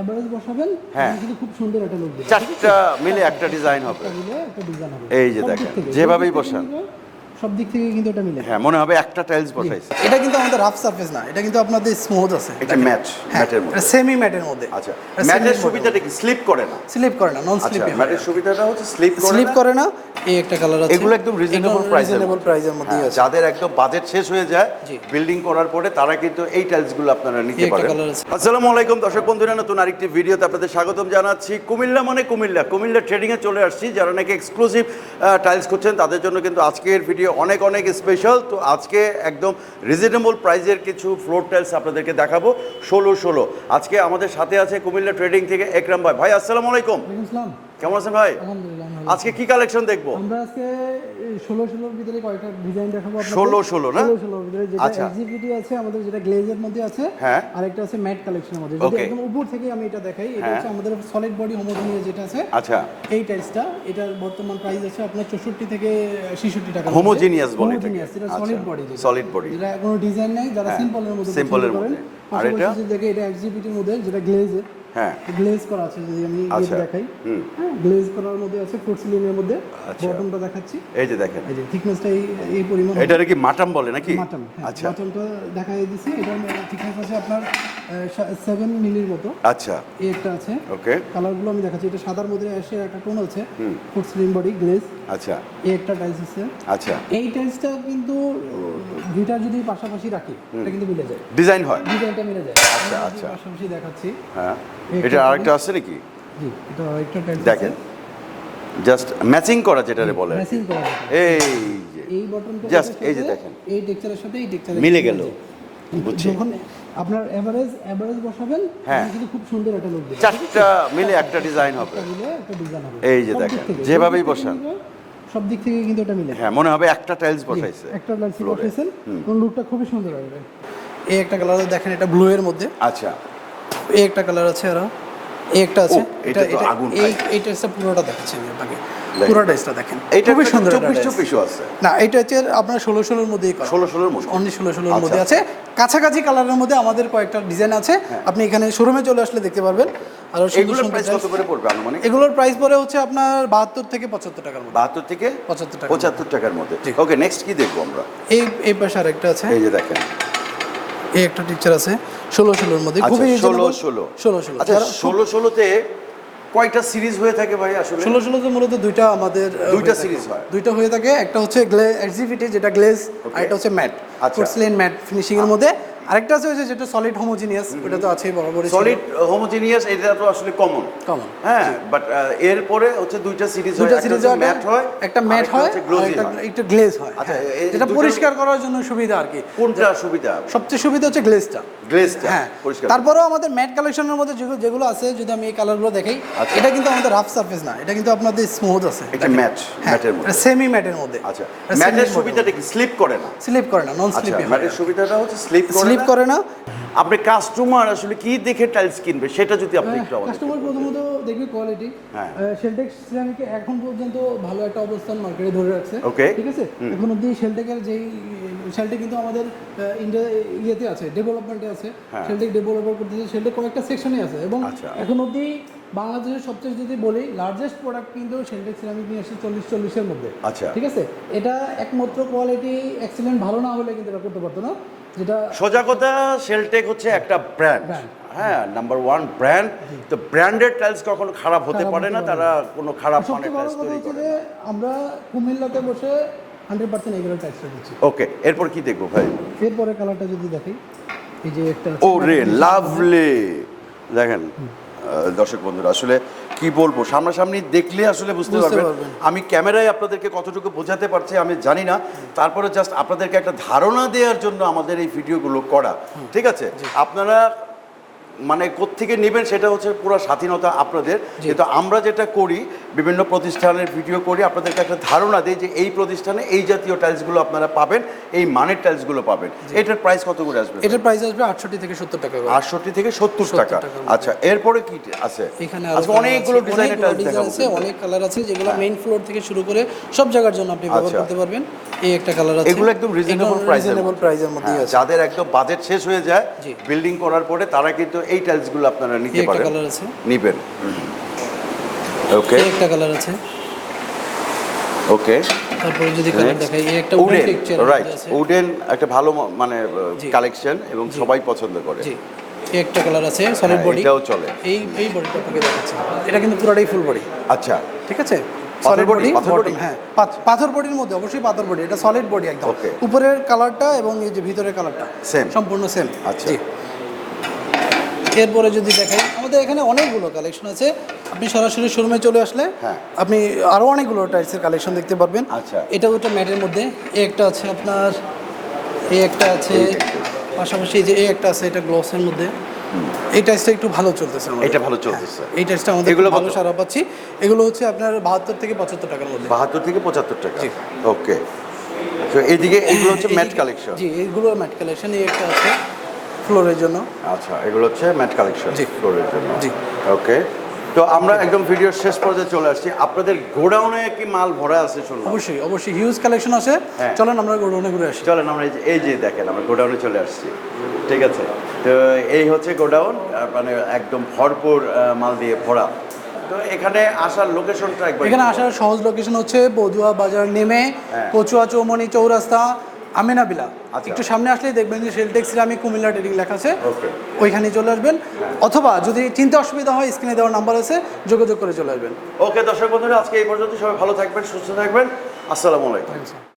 Average বসাবেন হ্যাঁ। কিন্তু খুব সুন্দর একটা লুক চারটা মিলে একটা ডিজাইন হবে একটা ডিজাইন হবে এই যে দেখেন, যেভাবেই বসান। সব দিক থেকে কিন্তু এটা মিলে হ্যাঁ মনে হবে একটা টাইলস বসাইছে। এটা কিন্তু আমাদের রাফ সারফেস না এটা কিন্তু আপনাদের স্মুথ আছে। এটা ম্যাট ম্যাটের মধ্যে। সেমি ম্যাটের মধ্যে। আচ্ছা ম্যাটের সুবিধাটা কি? স্লিপ করে না? স্লিপ করে না নন আচ্ছা ম্যাটের সুবিধাটা হচ্ছে স্লিপ করে স্লিপ করে না এই একটা কালার আছে। এগুলো একদম রিজনেবল প্রাইসের রিজনেবল প্রাইসের মধ্যে। আছে। যাদের একদম বাজেট শেষ হয়ে যায় বিল্ডিং করার পরে তারা কিন্তু এই টাইলসগুলো আপনারা নিতে পারেন। আসসালামু আলাইকুম দর্শক বন্ধুরা নতুন আরেকটি ভিডিওতে আপনাদের স্বাগতম জানাচ্ছি। কুমিল্লা মানে কুমিল্লা। কুমিল্লা ট্রেডিংয়ে চলে আসছি। যারা নাকি এক্সক্লুসিভ টাইলস করছেন তাদের জন্য কিন্তু আজকের ভিডিও অনেক অনেক স্পেশাল তো আজকে একদম রিজনেবল প্রাইজের কিছু ফ্লোর টাইলস আপনাদেরকে দেখাবো। ষোলো ষোলো। আজকে আমাদের সাথে আছে কুমিল্লা ট্রেডিং থেকে একরাম ভাই। ভাই আসসালামু আলাইকুম। কেমন আছেন ভাই? আজকে কি কালেকশন দেখব? আমরা আজকে ষোলো ষোলোর ভিতরে কয়েকটা ডিজাইন দেখাবো। 16 16 না? ষোলো ষোলোর ভিতরে যেটা আচ্ছা। এক্সিকিউটি আছে আমাদের যেটা গ্লেজের মধ্যে আছে হ্যাঁ। আর একটা আছে ম্যাট কালেকশনের মধ্যে যদি একদম উপর থেকে আমি এটা দেখাই এটা হ্যাঁ। হচ্ছে আমাদের সলিড বডি হোমোজেনিয়াস যেটা আছে আচ্ছা এই টাইলসটা এটার বর্তমান প্রাইস আছে আপনার চৌষট্টি থেকে ছেষট্টি টাকা Homogeneous বলে। হোমোজেনিয়াস এটা আচ্ছা, সলিড বডি solid body। যেটা কোনো ডিজাইন নেই যারা হ্যাঁ, সিম্পলের মধ্যে এর পছন্দ করেন মধ্যে। আর এটা? দেখে এটা এক্সিবিটির মধ্যে যেটা গ্লেজের হ্যাঁ। গ্লেজ করা আছে যদি আমি আচ্ছা, দেখাই। হ্যাঁ গ্লেজ করার মধ্যে আছে ফুড সিলিংয়ের মধ্যে। আচ্ছা। বটনটা দেখাচ্ছি। এই যে দেখেন। এই যে থিকনেসটা এই এই পরিমাণ এটারে কি মাটাম বলে নাকি? মাটন হ্যাঁ। আচ্ছা। মাটনটা দেখাই দিছি এটার থিকনেস আছে আপনার সেভেন মিলির মতো। আচ্ছা। একটা আছে। ওকে কালারগুলো আমি দেখাচ্ছি। এটা সাদার মধ্যে এসে একটা টোন আছে। ফুড সিলিং বডি গ্লেজ আচ্ছা। এই একটা টাইলস আছে। আচ্ছা। এই টাইলসটা কিন্তু দুইটা যদি পাশাপাশি রাখি এটা কিন্তু মিলে যায়। ডিজাইন হয়। ডিজাইনটা মিলে যায়। আচ্ছা, আচ্ছা। পাশাপাশি দেখাচ্ছি। হ্যাঁ। এটা আরেকটা আছে নাকি? জি এটা দেখেন। জাস্ট ম্যাচিং করা যেটারে বলে। ম্যাচিং করা এই যে। এই বটনটা Just এই যে দেখেন। এই টেক্সচারের সাথে এই টেক্সচার মিলে গেল। বুঝছি। যখন আপনার এভারেজ এভারেজ বসাবেন হ্যাঁ। কিন্তু খুব সুন্দর একটা লুক দেবে চারটা মিলে একটা ডিজাইন হবে। একটা ডিজাইন হবে। এই যে দেখেন, যেভাবেই বসান। সব দিক থেকে কিন্তু এটা মিলে হ্যাঁ মনে হবে একটা টাইলস বসাইছে। একটা টাইলস। বসাইছেন। কোন লুকটা খুবই সুন্দর হবে এই একটা কালার দেখেন এটা ব্লু এর মধ্যে। আচ্ছা। এই একটা কালার আছে আর। এই একটা আছে। এটা তো আগুন এই। এই টেস্টটা পুরোটা দেখাচ্ছি আমি আপনাকে। পুরো টেস্টটা দেখেন। খুবই সুন্দর চব্বিশ একটা চব্বিশও আছে। না এটা হচ্ছে আপনার ষোলো ষোলোর মধ্যেই করা। ষোলো ষোলোর মতো অনলি ষোলো ষোলোর আচ্ছা। মধ্যে আছে। কাছাকাছি কালারের মধ্যে আমাদের কয়েকটা ডিজাইন আছে। আপনি এখানে শোরুমে চলে আসলে দেখতে পারবেন। আর হ্যাঁ। এগুলোর প্রাইস কত করে পড়বে আনুমানিক? এগুলোর প্রাইস পরে হচ্ছে আপনার বাহাত্তর থেকে পঁচাত্তর টাকার মধ্যে। বাহাত্তর থেকে পঁচাত্তর টাকা পঁচাত্তর টাকার মধ্যে। ওকে নেক্সট কি দেখব আমরা? এই এই পাশে আরেকটা আছে। এই যে দেখেন। এই একটা টিচার আছে ষোলো ষোলোর মধ্যে আচ্ছা খুবই ষোলো ষোলো। ষোলো ষোলো। আচ্ছা ষোলো ষোলোতে কয়টা সিরিজ হয়ে থাকে ভাই আসলে? ষোলো ষোলোতে মূলত দুইটা আমাদের দুইটা সিরিজ হয়। দুইটা হয়ে থাকে একটা হচ্ছে গ্লে এক্সিভিটি যেটা গ্লেজ আর এটা হচ্ছে ম্যাট। পোর্সেলেন ম্যাট ফিনিশিং এর মধ্যে। আরেকটা আছে যে যেটা সলিড হোমোজিনিয়াস ওটা তো আছেই বরাবরই সলিড হোমোজিনিয়াস এটা তো আসলে কমন কমন হ্যাঁ বাট এরপরে হচ্ছে দুইটা সিরিজ হয় দুইটা সিরিজ ম্যাট হয় একটা ম্যাট হয় একটা একটু গ্লেজ হয় আচ্ছা, হ্যাঁ। দুটোর- পরিষ্কার করার জন্য সুবিধা আর কি। কোনটা সুবিধা? সবচেয়ে সুবিধা হচ্ছে গ্লেজটা গ্লেজটা হ্যাঁ পরিষ্কার। তারপরেও আমাদের ম্যাট কালেকশনের মধ্যে যেগুলো যেগুলো আছে যদি আমি এই কালারগুলো দেখাই আচ্ছা। এটা কিন্তু আমাদের রাফ সারফেস না এটা কিন্তু আপনাদের স্মুথ আছে। এটা ম্যাট ম্যাটের মধ্যে। সেমি ম্যাটের মধ্যে। আচ্ছা ম্যাটের সুবিধাটা কি? স্লিপ করে না? স্লিপ করে না নন স্লিপি ম্যাটের সুবিধাটা হচ্ছে স্লিপ করে স্লিপ করে না আপনি কাস্টমার আসলে কি দেখে টাইলস কিনবে সেটা যদি আপনি একটু আমাদের কাস্টমার প্রথমত দেখবে কোয়ালিটি হ্যাঁ। শেলটেক সিরামিকে এখন পর্যন্ত ভালো একটা অবস্থান মার্কেটে ধরে রাখছে. ঠিক আছে এখন অব্দি শেলটেকের যেই শেলটেক কিন্তু আমাদের ইন্ডিয়া ইয়েতে আছে ডেভেলপমেন্টে আছে হ্যাঁ। শেলটেক ডেভেলপার করতেছে শেলটেক কয়েকটা সেকশনে আছে এবং আচ্ছা। এখন অব্দি বাংলাদেশের সবচেয়ে যদি বলি লার্জেস্ট প্রোডাক্ট কিন্তু শেলটেক সিরামিক নিয়ে আসছে চল্লিশ চল্লিশের মধ্যে আচ্ছা। ঠিক আছে এটা একমাত্র কোয়ালিটি এক্সিলেন্ট ভালো না হলে কিন্তু এটা করতে পারতো না যেটা সোজা কথা শেলটেক হচ্ছে একটা ব্র্যান্ড হ্যাঁ নাম্বার ওয়ান ব্র্যান্ড তো ব্র্যান্ডেড টাইলস কখনো খারাপ হতে পারে না তারা কোনো খারাপ মানের টাইলস তৈরি করে আমরা কুমিল্লাতে বসে হান্ড্রেড পার্সেন্ট এগুলো ট্যাক্সটা দিচ্ছি ওকে এরপর কি দেখব ভাই? এরপরে কালারটা যদি দেখি এই যে একটা ও রে লাভলি দেখেন দর্শক বন্ধুরা আসলে কি বলব? সামনাসামনি দেখলে আসলে বুঝতে পারবেন। আমি ক্যামেরায় আপনাদেরকে কতটুকু বোঝাতে পারছি আমি জানি না। তারপরে জাস্ট আপনাদেরকে একটা ধারণা দেওয়ার জন্য আমাদের এই ভিডিওগুলো করা। ঠিক আছে? আপনারা মানে কোত্থেকে নেবেন সেটা হচ্ছে পুরো স্বাধীনতা আপনাদের। কিন্তু আমরা যেটা করি বিভিন্ন প্রতিষ্ঠানের ভিডিও করি আপনাদেরকে একটা ধারণা দিই যে এই প্রতিষ্ঠানে এই জাতীয় টাইলসগুলো আপনারা পাবেন এই মানের টাইলসগুলো পাবেন। এটার প্রাইস কত করে আসবে? এটার প্রাইস আসবে আটষট্টি থেকে সত্তর টাকা আটষট্টি থেকে সত্তর টাকা। আচ্ছা এরপরে কি আছে? এখানে আজকে অনেকগুলো ডিজাইনের টাইলস দেখাবো অনেক কালার আছে যেগুলো মেইন ফ্লোর থেকে শুরু করে সব জায়গার জন্য আপনি ব্যবহার আচ্ছা। করতে পারবেন। এই একটা কালার আছে। এগুলো একদম রিজনেবল প্রাইস রিজনেবল প্রাইসের মধ্যেই আছে। যাদের একদম বাজেট শেষ হয়ে যায়। বিল্ডিং করার পরে তারা কিন্তু এই টাইলসগুলো আপনারা নিতে একটা পারেন। কালার আছে। নিবেন। ওকে একটা কালার আছে। ওকে তারপরে যদি কালার দেখাই এই একটা উডেন রাইট উডেন একটা ভালো মানে কালেকশন এবং সবাই পছন্দ করে। জি। একটা কালার আছে সলিড হ্যাঁ, বডি এটাও চলে। এই এই বডিটা আপনাকে দেখাচ্ছি। এটা কিন্তু পুরোটাই ফুল বডি আচ্ছা। ঠিক আছে? সলিড বডি পাথর body? হ্যাঁ পাথ- পাথর বডির মধ্যে অবশ্যই পাথর বডি এটা সলিড বডি একদম। উপরের কালারটা এবং এই যে ভিতরের কালারটা Same. সম্পূর্ণ সেম আচ্ছা। এরপরে যদি দেখাই আমাদের এখানে অনেকগুলো কালেকশন আছে। আপনি সরাসরি শোরুমে চলে আসলে হ্যাঁ। আপনি আরও অনেকগুলো টাইপসের কালেকশন দেখতে পারবেন। আচ্ছা। এটা ওটা ম্যাটের মধ্যে। এই একটা আছে আপনার এই একটা আছে পাশাপাশি যে এই একটা আছে এটা গ্লসের মধ্যে। এই টাইসটা একটু ভালো চলতেছে। এটা ভালো চলতেছে। এই টাইসটা আমাদের এগুলো ভালো? সারা পাচ্ছি। এগুলো হচ্ছে আপনার বাহাত্তর থেকে পঁচাত্তর টাকার মধ্যে। বাহাত্তর থেকে পঁচাত্তর টাকা। ওকে তো এইদিকে এগুলো হচ্ছে ম্যাট কালেকশন জি এইগুলো ম্যাট কালেকশন এই একটা আছে। ফ্লোরের জন্য। আচ্ছা এগুলো হচ্ছে ম্যাট কালেকশন জি। ফ্লোরের জন্য। জি। ওকে তো আমরা একদম ভিডিওর শেষ পর্যায়ে চলে আসছি। আপনাদের গোডাউনে কি মাল ভরা আছে শুনলাম অবশ্যই অবশ্যই হিউজ কালেকশন আছে। হ্যাঁ। চলেন আমরা গোডাউনে ঘুরে আসি। চলেন আমরা এই যে এই যে দেখেন আমরা গোডাউনে চলে আসছি। ঠিক আছে? তো এই হচ্ছে গোডাউন মানে একদম ভরপুর মাল দিয়ে ভরা। তো এখানে আসার লোকেশনটা এখানে আসার সহজ লোকেশন হচ্ছে বদুয়া বাজার নেমে হ্যাঁ। কচুয়া চৌমনি চৌরাস্তা আমিনাবিলা বিলা একটু সামনে আসলেই দেখবেন যে সেলটেক্স আমি কুমিল্লা ট্রেডিং লেখা আছে। ওইখানে চলে আসবেন। অথবা যদি চিন্তা অসুবিধা হয় স্ক্রিনে দেওয়ার নাম্বার আছে যোগাযোগ করে চলে আসবেন। ওকে দর্শক বন্ধুরা আজকে এই পর্যন্ত সবাই ভালো থাকবেন সুস্থ থাকবেন। আসসালামু আলাইকুম।